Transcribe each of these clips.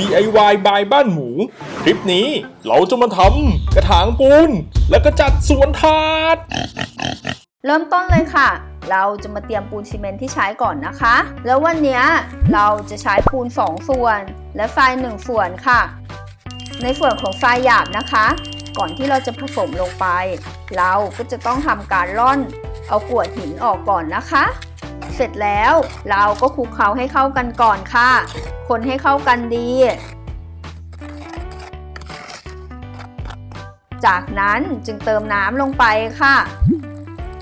DIY บายบ้านหมู คลิปนี้เราจะมาทำกระถางปูน แล้วก็จัดสวนถาด เริ่มต้นเลยค่ะ เราจะมาเตรียมปูนซีเมนต์ที่ใช้ก่อนนะคะ แล้ววันนี้เราจะใช้ปูน 2 ส่วน และทราย1ส่วนค่ะ ในส่วนของทรายหยาบนะคะ ก่อนที่เราจะผสมลงไป เราก็จะต้องทำการร่อน เอากวดหินออกก่อนนะคะ สร็จแล้ว เราก็คลุกเคล้าให้เข้ากันก่อนค่ะ คนให้เข้ากันดี จากนั้นจึงเติมน้ำลงไปค่ะ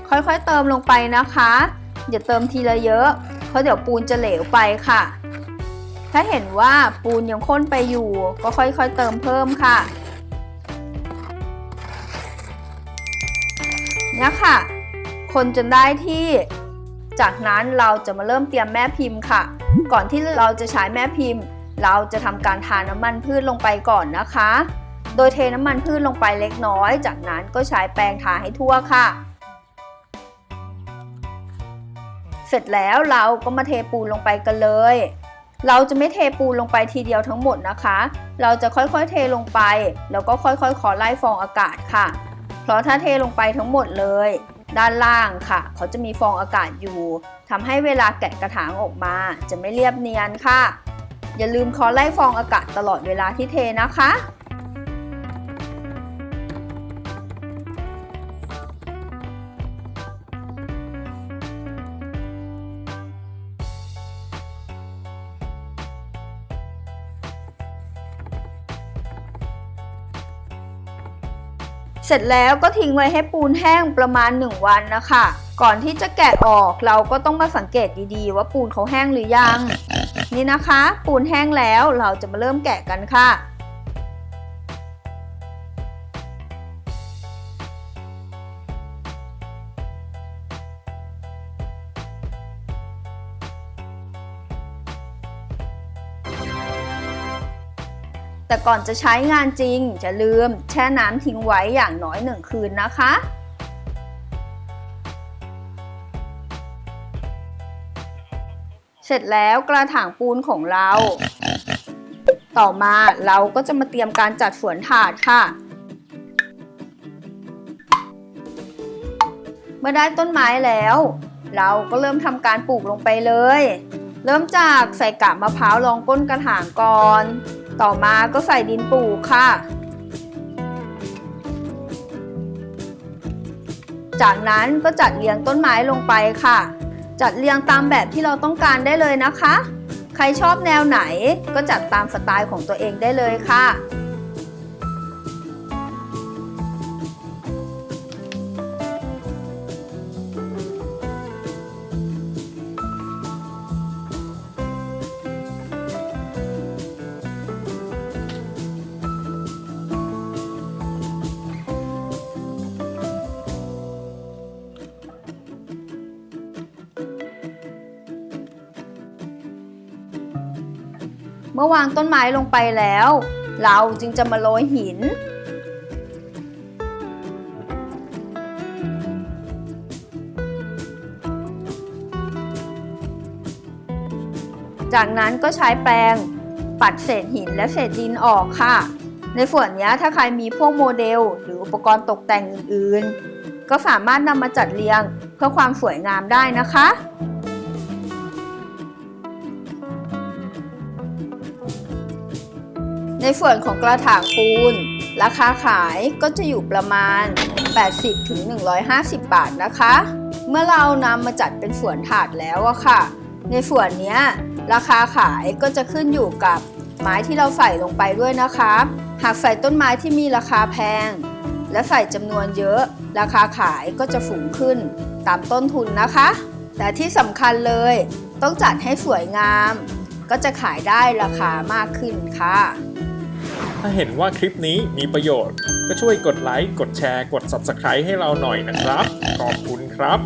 ค่อยๆเติมลงไปนะคะอย่าเติมทีละเยอะ เพราะเดี๋ยวปูนจะเหลวไปค่ะ ถ้าเห็นว่าปูนยังข้นไปอยู่ ก็ค่อยๆเติมเพิ่มค่ะเนี่ยค่ะ คนจนได้ที่ จากนั้นเราจะมาเริ่มเตรียมแม่พิมพ์ค่ะ ก่อนที่เราจะใช้แม่พิมพ์ เราจะทำการทาน้ำมันพืชลงไปก่อนนะคะ โดยเทน้ำมันพืชลงไปเล็กน้อย จากนั้นก็ใช้แปรงทาให้ทั่วค่ะ เสร็จแล้วเราก็มาเทปูนลงไปกันเลย เราจะไม่เทปูนลงไปทีเดียวทั้งหมดนะคะ เราจะค่อยๆเทลงไป แล้วก็ค่อยๆ ขอไล่ฟองอากาศค่ะ เพราะถ้าเทลงไปทั้งหมดเลย ด้านล่างค่ะ เขาจะมีฟองอากาศอยู่ทำให้เวลาแกะกระถางออกมา จะไม่เรียบเนียนค่ะ อย่าลืมขอไล่ฟองอากาศตลอดเวลาที่เทนะคะ เสร็จแล้วก็ทิ้งไว้ให้ปูนแห้งประมาณ 1 วันนะคะ ก่อนที่จะแกะออกเราก็ต้องมาสังเกตดีๆ ว่าปูนเขาแห้งหรือยัง นี่นะคะ ปูนแห้งแล้วเราจะมาเริ่มแกะกันค่ะ แต่ก่อนจะใช้งานจริงจะลืมแช่น้ำทิ้งไว้อย่างน้อยหนึ่งคืนนะคะ เสร็จแล้วกระถางปูนของเรา ต่อมาเราก็จะมาเตรียมการจัดสวนถาดค่ะ เมื่อได้ต้นไม้แล้ว เราก็เริ่มทำการปลูกลงไปเลย เริ่มจากใส่กาบมะพร้าวรองก้นกระถางก่อน ต่อมาก็ใส่ดินปลูกค่ะ จากนั้นก็จัดเรียงต้นไม้ลงไปค่ะ จัดเรียงตามแบบที่เราต้องการได้เลยนะคะ ใครชอบแนวไหนก็จัดตามสไตล์ของตัวเองได้เลยค่ะ มื่อวางต้นไม้ลงไปแล้ว เราจึงจะมาโรยหิน จากนั้นก็ใช้แปรงปัดเศษหินและเศษดินออกค่ะ ในส่วนนี้ถ้าใครมีพวกโมเดล หรืออุปกรณ์ตกแต่งอื่นๆ ก็สามารถนำมาจัดเรียงเพื่อความสวยงามได้นะคะ ในส่วนของกระถางปูน ราคาขายก็จะอยู่ประมาณ 80ถึง150 บาทนะคะ เมื่อเรานำมาจัดเป็นส่วนถาดแล้วอะค่ะ ในส่วนนี้ราคาขายก็จะขึ้นอยู่กับไม้ที่เราใส่ลงไปด้วยนะคะ หากใส่ต้นไม้ที่มีราคาแพง และใส่จำนวนเยอะ ราคาขายก็จะสูงขึ้นตามต้นทุนนะคะ แต่ที่สำคัญเลยต้องจัดให้สวยงาม ก็จะขายได้ราคามากขึ้นค่ะ ถ้าเห็นว่าคลิปนี้มีประโยชน์ ก็ช่วยกดไลค์ กดแชร์ กด Subscribe ให้เราหน่อยนะครับ ขอบคุณครับ